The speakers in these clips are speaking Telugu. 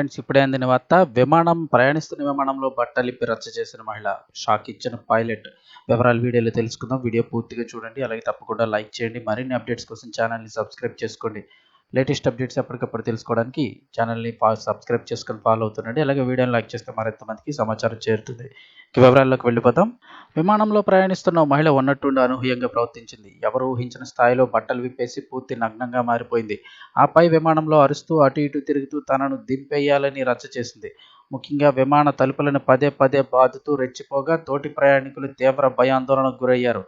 ఫ్రెండ్స్ ఇప్పుడే అందిన వార్త విమానం ప్రయాణిస్తున్న విమానంలో బట్టలిప్పి రచ్చ చేసిన మహిళ షాక్ ఇచ్చిన పైలట్. వివరాలు వీడియోలో తెలుసుకుందాం. వీడియో పూర్తిగా చూడండి. అలాగే తప్పకుండా లైక్ చేయండి. మరిన్ని అప్డేట్స్ కోసం ఛానల్ని సబ్స్క్రైబ్ చేసుకోండి. లేటెస్ట్ అప్డేట్స్ ఎప్పటికప్పుడు తెలుసుకోవడానికి ఛానల్ని ఫా సబ్స్క్రైబ్ చేసుకొని ఫాలో అవుతుండండి. అలాగే వీడియోని లైక్ చేస్తే మరింత మందికి సమాచారం చేరుతుంది. ఇక వివరాల్లోకి వెళ్ళిపోతాం విమానంలో ప్రయాణిస్తున్న ఓ మహిళ ఉన్నట్టుండి అనూహ్యంగా ప్రవర్తించింది. ఎవరు ఊహించిన స్థాయిలో బట్టలు విప్పేసి పూర్తి నగ్నంగా మారిపోయింది. ఆపై విమానంలో అరుస్తూ అటు ఇటు తిరుగుతూ తనను దింపేయాలని రచ్చ చేసింది. ముఖ్యంగా విమాన తలుపులను పదే పదే బాదుతూ రెచ్చిపోగా తోటి ప్రయాణికులు తీవ్ర భయాందోళనకు గురయ్యారు.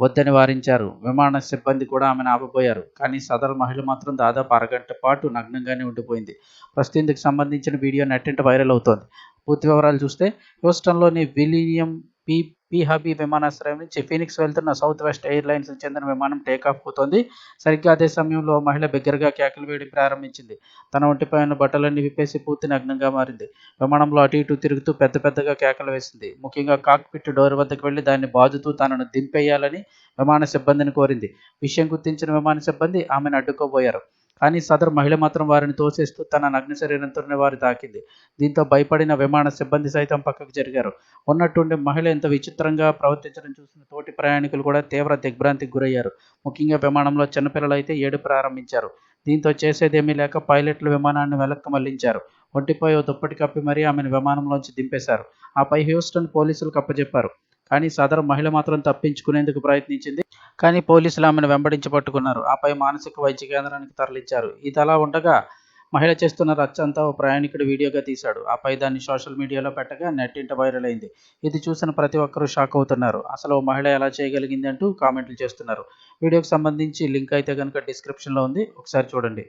వద్దని వారించారు. విమాన సిబ్బంది కూడా ఆమెను ఆపబోయారు. కానీ సదరు మహిళ మాత్రం దాదాపు అరగంట పాటు నగ్నంగానే ఉండిపోయింది. ప్రస్తుతం ఇందుకు సంబంధించిన వీడియో నెట్టింట వైరల్ అవుతోంది. పూర్తి వివరాలు చూస్తే హ్యూస్టన్లోని విలియం పీ. పిహబీ విమానాశ్రయం నుంచి ఫీనిక్స్ వెళ్తున్న సౌత్ వెస్ట్ ఎయిర్లైన్స్ చెందిన విమానం టేకాఫ్ అవుతోంది. సరిగ్గా అదే సమయంలో మహిళ బిగ్గరగా కేకలు వేయడం ప్రారంభించింది. తన ఒంటిపై ఉన్న బట్టలన్నీ విప్పేసి పూర్తి నగ్నంగా మారింది. విమానంలో అటు ఇటు తిరుగుతూ పెద్ద పెద్దగా కేకలు వేసింది. ముఖ్యంగా కాక్పిట్ డోర్ వద్దకు వెళ్ళి దాన్ని బాదుతూ తనను దింపేయాలని విమాన సిబ్బందిని కోరింది. విషయం గుర్తించిన విమాన సిబ్బంది ఆమెను అడ్డుకోబోయారు. కానీ సదరు మహిళ మాత్రం వారిని తోసేస్తూ తన నగ్న శరీరంతోనే వారి తాకింది. దీంతో భయపడిన విమాన సిబ్బంది సైతం పక్కకు జరిగారు. ఉన్నట్టుండి మహిళ ఇంత విచిత్రంగా ప్రవర్తించడం చూసిన తోటి ప్రయాణికులు కూడా తీవ్ర దిగ్భ్రాంతికి గురయ్యారు. ముఖ్యంగా విమానంలో చిన్నపిల్లలు అయితే ఏడు ప్రారంభించారు. దీంతో చేసేదేమీ లేక పైలట్లు విమానాన్ని వెనక్కి మళ్ళించారు. ఒంటిపై ఓ దుప్పటి కప్పి మరీ ఆమెను విమానంలోంచి దింపేశారు. ఆపై హ్యూస్టన్ పోలీసులకు కప్పచెప్పారు కానీ సదరు మహిళ మాత్రం తప్పించుకునేందుకు ప్రయత్నించింది. కానీ పోలీసులు ఆమెను వెంబడించి పట్టుకున్నారు. ఆపై మానసిక వైద్య కేంద్రానికి తరలించారు. ఇది అలా ఉండగా మహిళ చేస్తున్న రచ్చ అంతా ఓ ప్రయాణికుడు వీడియోగా తీశాడు. ఆపై దాన్ని సోషల్ మీడియాలో పెట్టగా నెట్టింట వైరల్ అయింది. ఇది చూసిన ప్రతి ఒక్కరూ షాక్ అవుతున్నారు. అసలు ఓ మహిళ ఎలా చేయగలిగింది అంటూ కామెంట్లు చేస్తున్నారు. వీడియోకి సంబంధించి లింక్ అయితే కనుక డిస్క్రిప్షన్లో ఉంది. ఒకసారి చూడండి.